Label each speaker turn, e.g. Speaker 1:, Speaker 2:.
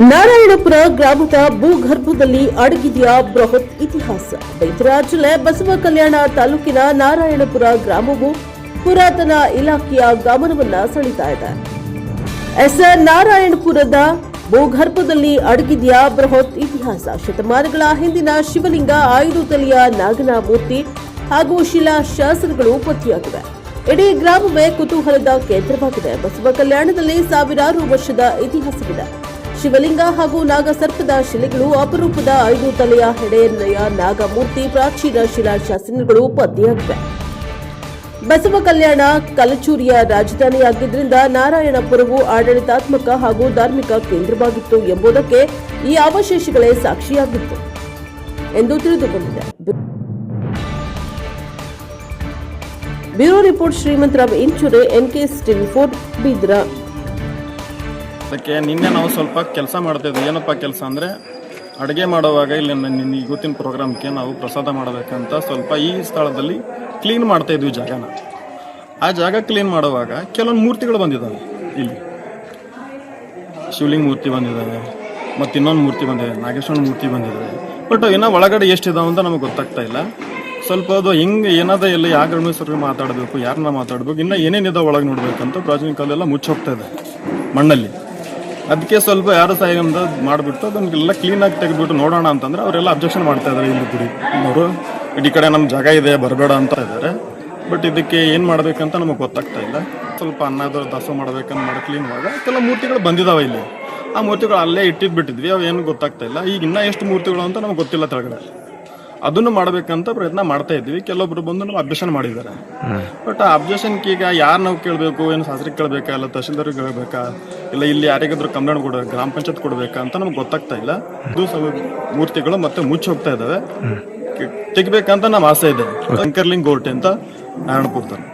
Speaker 1: ನಾರಾಯಣಪುರ ಗ್ರಾಮದ ಭೂಗರ್ಭದಲ್ಲಿ ಅಡಗಿದೆಯ ಬೃಹತ್ ಇತಿಹಾಸ. ಬೈತರಾಜ ಜಿಲ್ಲೆ ಬಸವ ಕಲ್ಯಾಣ ತಾಲೂಕಿನ ನಾರಾಯಣಪುರ ಗ್ರಾಮವು ಪುರಾತನ ಇಲಾಖೆಯ ಗಮನವನ್ನ ಸೆಳೀತಾ ಇದೆ. ಎಸ್. ನಾರಾಯಣಪುರದ ಭೂಗರ್ಭದಲ್ಲಿ ಅಡಗಿದೆಯ ಬೃಹತ್ ಇತಿಹಾಸ. ಶತಮಾನಗಳ ಹಿಂದಿನ ಶಿವಲಿಂಗ ಆಯುಧ ತಲೆಯ ನಾಗನ ಮೂರ್ತಿ ಹಾಗೂ ಶಿಲಾ ಶಾಸನಗಳು ಪತ್ತೆಯಾಗಿವೆ. ಇಡೀ ಗ್ರಾಮವೇ ಕುತೂಹಲದ ಕೇಂದ್ರವಾಗಿದೆ. ಬಸವ ಕಲ್ಯಾಣದಲ್ಲಿ ಸಾವಿರಾರು ವರ್ಷದ ಇತಿಹಾಸವಿದೆ. ಶಿವಲಿಂಗ ಹಾಗೂ ನಾಗಸರ್ಪದ ಶಿಲೆಗಳು ಅಪರೂಪದ ಐದು ತಲೆಯ ಹೆಡೆಯನ್ನಯ ನಾಗಮೂರ್ತಿ ಪ್ರಾಚೀನ ಶಿಲಾಶಾಸನಗಳು ಪತ್ತೆಯಾಗಿವೆ ಬಸವ ಕಲ್ಯಾಣ ಕಲಚೂರಿಯ ರಾಜಧಾನಿಯಾಗಿದ್ದರಿಂದ ನಾರಾಯಣಪುರವು ಆಡಳಿತಾತ್ಮಕ ಹಾಗೂ ಧಾರ್ಮಿಕ ಕೇಂದ್ರವಾಗಿತ್ತು ಎಂಬುದಕ್ಕೆ ಈ ಅವಶೇಷಗಳೇ ಸಾಕ್ಷಿಯಾಗಿತ್ತು ಎಂದು ತಿಳಿದು ಬಂದಿದೆ bureau report Shrimantrao Inchure NKS TV four Bidar.
Speaker 2: ಅದಕ್ಕೆ ನಿನ್ನೆ ನಾವು ಸ್ವಲ್ಪ ಕೆಲಸ ಮಾಡ್ತಾ ಇದ್ವಿ ಏನಪ್ಪ ಕೆಲಸ ಅಂದರೆ ಅಡುಗೆ ಮಾಡುವಾಗ ಇಲ್ಲಿ ನನ್ನ ಇವತ್ತಿನ ಪ್ರೋಗ್ರಾಮ್ಗೆ ನಾವು ಪ್ರಸಾದ ಮಾಡಬೇಕಂತ ಸ್ವಲ್ಪ ಈ ಸ್ಥಳದಲ್ಲಿ ಕ್ಲೀನ್ ಮಾಡ್ತಾ ಇದ್ವಿ ಜಾಗನ. ಆ ಜಾಗ ಕ್ಲೀನ್ ಮಾಡುವಾಗ ಕೆಲವೊಂದು ಮೂರ್ತಿಗಳು ಬಂದಿದ್ದಾವೆ ಇಲ್ಲಿ. ಶಿವಲಿಂಗ ಮೂರ್ತಿ ಬಂದಿದ್ದಾವೆ, ಮತ್ತು ಇನ್ನೊಂದು ಮೂರ್ತಿ ಬಂದಿದೆ, ನಾಗೇಶ್ವರನ ಮೂರ್ತಿ ಬಂದಿದ್ದಾವೆ. ಬಟ್ ಇನ್ನೂ ಒಳಗಡೆ ಎಷ್ಟಿದಾವೆ ಅಂತ ನಮಗೆ ಗೊತ್ತಾಗ್ತಾ ಇಲ್ಲ. ಸ್ವಲ್ಪ ಅದು ಹಿಂಗೆ ಏನಾದ ಎಲ್ಲ ಯಾವ ಗಣೇಶ್ವರಿಗೆ ಮಾತಾಡಬೇಕು ಯಾರನ್ನ ಮಾತಾಡಬೇಕು, ಇನ್ನೂ ಏನೇನಿದೆ ಒಳಗೆ ನೋಡಬೇಕಂತ ಪ್ರಾಚೀನ ಕಾಲೆಲ್ಲ ಮುಚ್ಚೋಗ್ತಾ ಇದೆ ಮಣ್ಣಲ್ಲಿ. ಅದಕ್ಕೆ ಸ್ವಲ್ಪ ಯಾರು ಸಹಾಯದಿಂದ ಮಾಡಿಬಿಟ್ಟು ಅದನ್ನೆಲ್ಲ ಕ್ಲೀನಾಗಿ ತೆಗೆದ್ಬಿಟ್ಟು ನೋಡೋಣ ಅಂತಂದ್ರೆ ಅವರೆಲ್ಲ ಅಬ್ಜೆಕ್ಷನ್ ಮಾಡ್ತಾ ಇದ್ದಾರೆ ಇಲ್ಲಿ ಗುಡಿ. ಅವರು ಈ ಕಡೆ ನಮ್ಮ ಜಾಗ ಇದೆ, ಬರಬೇಡ ಅಂತ ಇದ್ದಾರೆ ಬಟ್ ಇದಕ್ಕೆ ಏನು ಮಾಡ್ಬೇಕಂತ ನಮಗೆ ಗೊತ್ತಾಗ್ತಾ ಇಲ್ಲ. ಸ್ವಲ್ಪ ಅನ್ನದ ದಾಸೋ ಮಾಡ್ಬೇಕಂತ ಮಾಡಿ ಕ್ಲೀನ್ ಮಾಡುವಾಗ ಕೆಲವು ಮೂರ್ತಿಗಳು ಬಂದಿದಾವೆ ಇಲ್ಲಿ. ಆ ಮೂರ್ತಿಗಳು ಅಲ್ಲೇ ಇಟ್ಟಿದ್ದು ಬಿಟ್ಟಿದ್ವಿ ಅವು ಏನು ಗೊತ್ತಾಗ್ತಾ ಇಲ್ಲ. ಈಗ ಇನ್ನೂ ಎಷ್ಟು ಮೂರ್ತಿಗಳು ಅಂತ ನಮ್ಗೆ ಗೊತ್ತಿಲ್ಲ ತೆಳಗಡೆ. ಅದನ್ನು ಮಾಡಬೇಕಂತ ಪ್ರಯತ್ನ ಮಾಡ್ತಾ ಇದ್ವಿ ಕೆಲವೊಬ್ರು ಬಂದು ನಾವು ಅಬ್ಜೆಕ್ಷನ್ ಮಾಡಿದ್ದಾರೆ. ಬಟ್ ಆ ಅಬ್ಜೆಕ್ಷನ್ಗೆ ಈಗ ಯಾರು ನಾವು ಕೇಳಬೇಕು ಏನು ಸಾಸರಿ ಕೇಳಬೇಕಾ ಇಲ್ಲ ತಹಶೀಲ್ದಾರ್ ಕೇಳಬೇಕಾ ಇಲ್ಲ ಇಲ್ಲಿ ಯಾರಿಗಾದ್ರೂ ಕಂಪ್ಲೇಂಟ್ ಕೊಡ ಗ್ರಾಮ ಪಂಚಾಯತ್ ಕೊಡಬೇಕಾ ಅಂತ ನಮ್ಗೆ ಗೊತ್ತಾಗ್ತಾ ಇಲ್ಲ. ಇದು ಸ್ವಲ್ಪ ಮೂರ್ತಿಗಳು ಮತ್ತೆ ಮುಚ್ಚಿ ಹೋಗ್ತಾ ಇದ್ದಾವೆ. ತೆಗಿಬೇಕಂತ ನಮ್ಮ ಆಸೆ ಇದೆ. ಶಂಕರ್ಲಿಂಗ್ ಗೋರ್ಟೆ ಅಂತ ನಾರಾಯಣಪುರದಲ್ಲಿ.